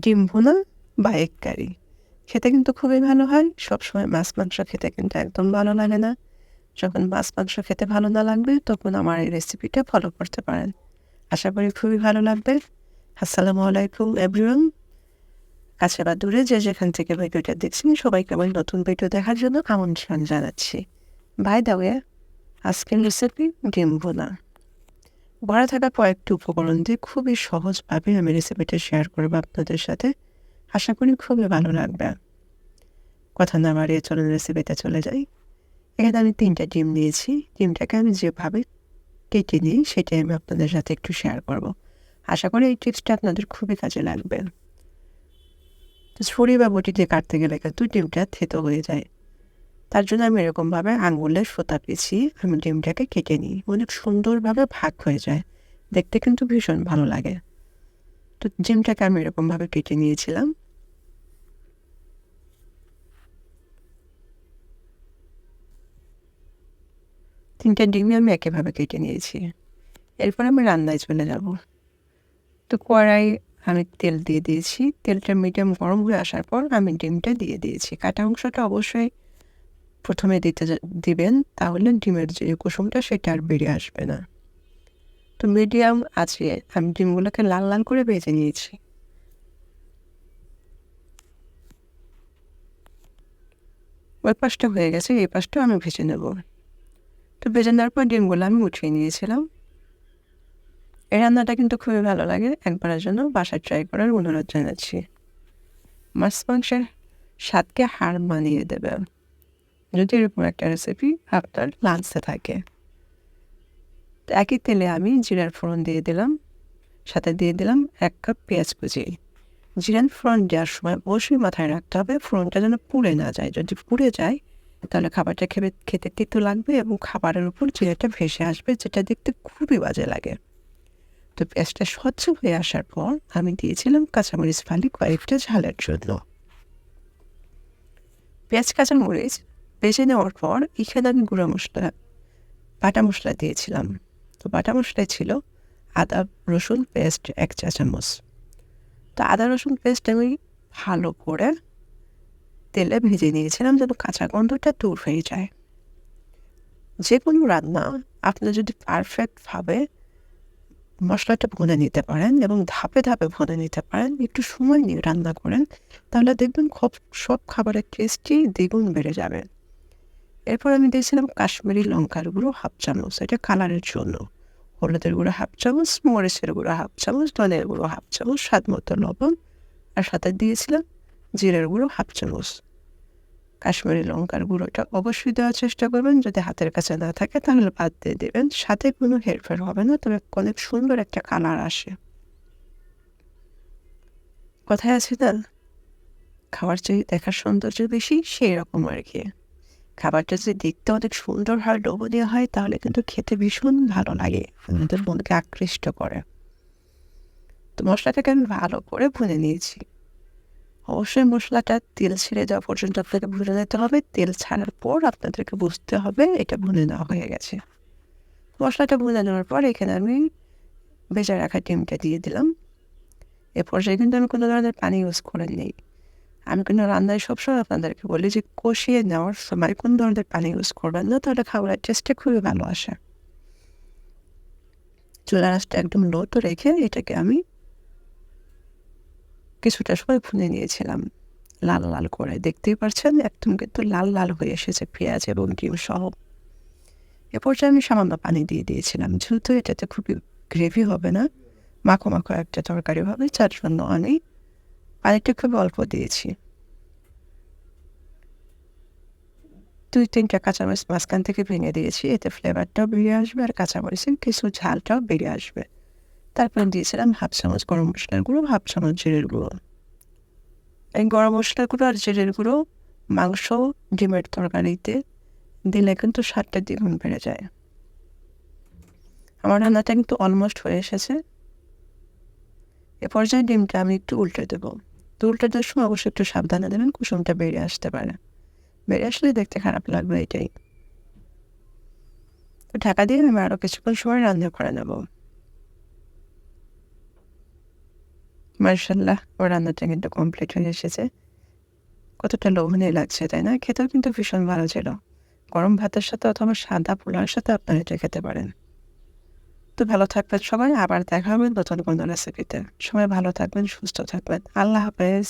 ডিম ভুনা বা এগ কারি খেতে কিন্তু খুবই ভালো হয়। সবসময় মাছ, মাংস খেতে কিন্তু একদম ভালো লাগে না। যখন মাছ, মাংস খেতে ভালো না লাগবে, তখন আমার এই রেসিপিটা ফলো করতে পারেন। আশা করি খুবই ভালো লাগবে। আসসালামু আলাইকুম এভরিওয়ান কাছে বা দূরে যে যেখান থেকে ভিডিওটা দেখছেন, সবাইকে আমার নতুন ভিডিও দেখার জন্য আমন্ত্রণ জানাচ্ছি। বাই দা ওয়ে আজকের রেসিপি ডিম ভুনা ঘরে থাকা কয়েকটি উপকরণ দিয়ে খুবই সহজভাবে আমি রেসিপিটা শেয়ার করব আপনাদের সাথে। আশা করি খুবই ভালো লাগবে। কথা না বাড়িয়ে চলুন রেসিপিতে চলে যাই। এখানে আমি তিনটা ডিম নিয়েছি। ডিমটাকে আমি যেভাবে কেটে নিই, সেটাই আমি আপনাদের সাথে একটু শেয়ার করব। আশা করি এই টিপসটা আপনাদের খুবই কাজে লাগবে। ছুরি বা বটিতে কাটতে গেলে কিন্তু ডিমটা থেতো হয়ে যায়। তার জন্য আমি এরকমভাবে আঙুলের সুতা পেঁচিয়ে আমি ডিমটাকে কেটে নিই। অনেক সুন্দরভাবে ভাগ হয়ে যায়। দেখতে কিন্তু ভীষণ ভালো লাগে। তো ডিমটাকে আমি এরকমভাবে কেটে নিয়েছিলাম। তিনটা ডিমই আমি একেভাবে কেটে নিয়েছি। এরপর আমি রান্নায় চলে যাব। তো কড়াই আমি তেল দিয়ে দিয়েছি। তেলটা মিডিয়াম গরম হয়ে আসার পর আমি ডিমটা দিয়ে দিয়েছি। কাটা অংশটা অবশ্যই প্রথমে দিতে দিবেন, তাহলে ডিমের যে কুসুমটা সেটা আর বেরিয়ে আসবে না। তো মিডিয়াম আছে, আমি ডিমগুলোকে লাল লাল করে ভেজে নিয়েছি। ওই পাশটা হয়ে গেছে, এই পাশটা আমি ভেজে নেব। তো ভেজে নেওয়ার পর ডিমগুলো আমি উঠিয়ে নিয়েছিলাম। এই রান্নাটা কিন্তু খুবই ভালো লাগে, একবারের জন্য বাসায় ট্রাই করার অনুরোধ জানাচ্ছি। মাছ মাংসের স্বাদকে হার মানিয়ে দেবে। যদি এরকম একটা রেসিপি আপনার লাঞ্চে থাকে। তো একই তেলে আমি জিরার ফোড়ন দিয়ে দিলাম, সাথে দিয়ে দিলাম এক কাপ পেঁয়াজ কুচি। জিরার ফোড়ন দেওয়ার সময় অবশ্যই মাথায় রাখতে হবে ফোড়নটা যেন পুড়ে না যায়। যদি পুড়ে যায়, তাহলে খাবারটা খেতে খেতে তিতো লাগবে এবং খাবারের উপর জিরাটা ভেসে আসবে, যেটা দেখতে খুবই বাজে লাগে। তো পেঁয়াজটা স্বচ্ছ হয়ে আসার পর আমি দিয়েছিলাম কাঁচামরিচ ফালি কয়েকটা ঝালের জন্য। পেঁয়াজ, কাঁচামরিচ ভেজে নেওয়ার পর এখানে আমি গুঁড়ো মশলা, বাটা মশলা দিয়েছিলাম। তো বাটা মশলায় ছিল আদা, রসুন পেস্ট এক চা চামচ। তো আদা, রসুন পেস্ট আমি ভালো করে তেলে ভেজে নিয়েছিলাম যেন কাঁচা গন্ধটা দূর হয়ে যায়। যে কোনো রান্না আপনি যদি পারফেক্টভাবে মশলাটা ভুনে নিতে পারেন এবং ধাপে ধাপে ভুনে নিতে পারেন, একটু সময় নিয়ে রান্না করেন, তাহলে দেখবেন খুব সব খাবারের টেস্টই দ্বিগুণ বেড়ে যাবে। এরপর আমি দিয়েছিলাম কাশ্মীরি লঙ্কার গুঁড়ো হাফ চামচ, এটা কালারের জন্য। হলুদের গুঁড়ো হাফ চামচ, মরিচের গুঁড়ো হাফ চামচ, ধনের গুঁড়ো হাফ চামচ, স্বাদ মতো লবণ, আর সাথে দিয়েছিলাম জিরের গুঁড়ো হাফ চামচ। কাশ্মীরি লঙ্কার গুঁড়োটা অবশ্যই দেওয়ার চেষ্টা করবেন, যদি হাতের কাছে না থাকে তাহলে বাদ দিয়ে দেবেন। সাথে কোনো হেরফের হবে না, তবে অনেক সুন্দর একটা কালার আসে। কথায় আছে না খাবার চেয়ে দেখার সৌন্দর্য বেশি সেই রকম আর কি। খাবারটা যদি দেখতে অনেক সুন্দর হয় লোভনীয় হয় তাহলে কিন্তু খেতে ভীষণ ভালো লাগে। আমাদের মনকে আকৃষ্ট করে। তো মশলাটাকে আমি ভালো করে ভুনে নিয়েছি। অবশ্যই মশলাটা তেল ছেড়ে যাওয়া পর্যন্ত আপনাকে ভুনে নিতে হবে। তেল ছাড়ার পর আপনাদেরকে বুঝতে হবে এটা ভুনে নেওয়া হয়ে গেছে। মশলাটা ভুনে নেওয়ার পর এখানে আমি ভেজা রাখা ডিমটা দিয়ে দিলাম। এ পর্যায়ে কিন্তু আমি কোনো ধরনের পানি ইউজ করে নিই আমি কিন্তু রান্নায় সবসময় আপনাদেরকে বলি যে কষিয়ে নেওয়ার সময় কোন ধরনের পানি ইউজ করবেন না, তাহলে খাবারের টেস্টটা খুবই ভালো আসে। চুলা রাসটা একদম লোতো রেখে এটাকে আমি কিছুটা সময় ভুনে নিয়েছিলাম, লাল লাল করে। দেখতেই পারছেন, একদম কিন্তু লাল লাল হয়ে এসেছে পেঁয়াজ এবং ডিম সহ। এ পর্যায়ে আমি সামান্য পানি দিয়ে দিয়েছিলাম, যেহেতু এটাতে খুবই গ্রেভি হবে না, মাখো মাখো একটা তরকারি হবে যার জন্য আমি পানিটা খুব অল্প দিয়েছি। দুই তিনটা কাঁচামরিচ মাঝখান থেকে ভেঙে দিয়েছি, এতে ফ্লেভারটাও বেরিয়ে আসবে আর কাঁচামরিচের কিছু ঝালটাও বেরিয়ে আসবে। তারপর দিয়েছিলাম হাফ চামচ গরম মশলার গুঁড়ো, হাফ চামচ জিরের গুঁড়ো। এই গরম মশলার গুঁড়ো আর জিরের গুঁড়ো মাংস, ডিমের তরকারিতে দিলে কিন্তু স্বাদটা দ্বিগুণ বেড়ে যায়। আমার রান্নাটা কিন্তু অলমোস্ট হয়ে এসেছে। এ পর্যায়ে ডিমটা আমি একটু উল্টে দেবো। তো উল্টে দেওয়ার সময় অবশ্যই একটু সাবধানে দেবেন, কুসুমটা বেরিয়ে আসতে পারে। বেরিয়ে আসলে দেখতে খারাপ লাগবে এটাই তো ঢাকা দিয়ে আমি আরও কিছুক্ষণ সময় রান্না করে নেব মার্শাল্লাহ ওর রান্নাটা কিন্তু কমপ্লিট হয়ে এসেছে কতটা লোভনীয় লাগছে তাই না খেতেও কিন্তু ভীষণ ভালো ছিল গরম ভাতের সাথে অথবা সাদা পোলার সাথে আপনারা এটা খেতে পারেন তো ভালো থাকবেন সবাই আবার দেখা হবে নতুন কোনো রেসিপিতে সবাই ভালো থাকবেন সুস্থ থাকবেন আল্লাহ হাফেজ